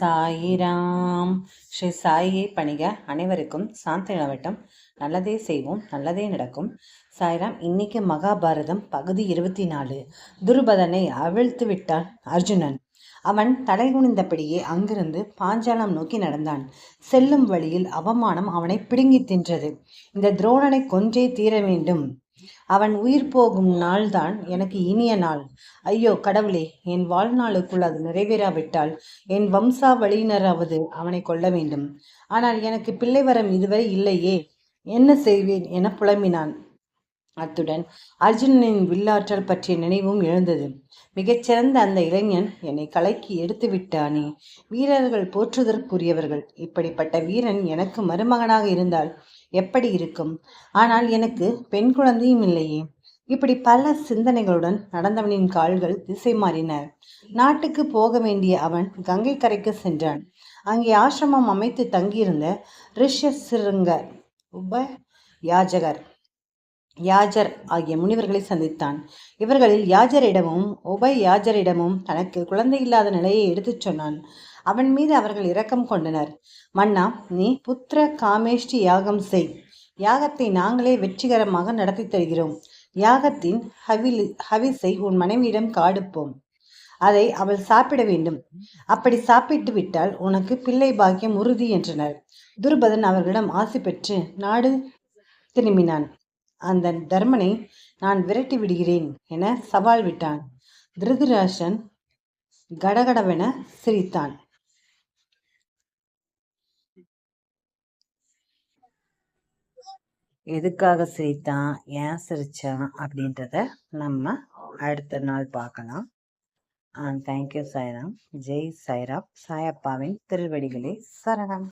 சாயிராம். ஸ்ரீ சாயியை பணிக அனைவருக்கும் சாந்தி நிலவட்டம் நல்லதே செய்வோம் நல்லதே நடக்கும். சாய்ராம் இன்னைக்கு மகாபாரதம் பகுதி இருபத்தி நாலு துருபதனை அவிழ்த்து விட்டான் அர்ஜுனன். அவன் தலைகுனிந்தபடியே அங்கிருந்து பாஞ்சாலம் நோக்கி நடந்தான். செல்லும் வழியில் அவமானம் அவனை பிடுங்கி தின்றது. இந்த துரோணனை கொன்றே தீர வேண்டும். அவன் உயிர் போகும் நாள்தான் எனக்கு இனிய நாள். ஐயோ கடவுளே என் வாழ்நாளுக்குள் அது நிறைவேறாவிட்டால் என் வம்சாவளியினராவது அவனை கொல்ல வேண்டும். ஆனால் எனக்கு பிள்ளை வரம் இதுவரை இல்லையே. என்ன செய்வேன் என புலம்பினான். அத்துடன் அர்ஜுனனின் வில்லாற்றல் பற்றிய நினைவும் எழுந்தது. மிகச்சிறந்த அந்த இளைஞன் என்னை கலக்கி எடுத்து விட்டானே. வீரர்கள் போற்றுதற்குரியவர்கள். இப்படிப்பட்ட வீரன் எனக்கு மருமகனாக இருந்தால் எப்படி இருக்கும்? ஆனால் எனக்கு பெண் குழந்தையும் இல்லையே. இப்படி பல சிந்தனைகளுடன் நடந்தவனின் கால்கள் திசை மாறின. நாட்டுக்கு போக வேண்டிய அவன் கங்கை கரைக்கு சென்றான். அங்கே ஆசிரமம் அமைத்து தங்கியிருந்த ரிஷசிருங்கர் உப யாஜகர் யாஜர் ஆகிய முனிவர்களை சந்தித்தான். இவர்களில் யாஜரிடமும் உப யாஜரிடமும் தனக்கு குழந்தை இல்லாத நிலையை எடுத்துச் சொன்னான். அவன் மீது அவர்கள் இரக்கம் கொண்டனர். மன்னா நீ புத்திர காமேஷ்டி யாகம் செய். யாகத்தை நாங்களே வெற்றிகரமாக நடத்தி தருகிறோம். யாகத்தின் ஹவில் ஹவிஸை உன் மனைவியிடம் காடுப்போம். அதை அவள் சாப்பிட வேண்டும். அப்படி சாப்பிட்டு விட்டால் உனக்கு பிள்ளை பாக்கியம் உறுதி என்றனர். துருபதன் அவர்களிடம் ஆசை பெற்று நாடு திரும்பினான். அந்த தர்மனை நான் விரட்டி விடுகிறேன் என சவால் விட்டான். திருதராஷன் கடகடவென சிரித்தான். எதுக்காக சிரித்தான் ஏன் சிரித்தான் அப்படின்றத நம்ம அடுத்த நாள் பார்க்கலாம். தேங்க்யூ சாய்ராம் ஜெய் சாய்ராம் சாயப்பாவின் திருவடிகளே சரணம்.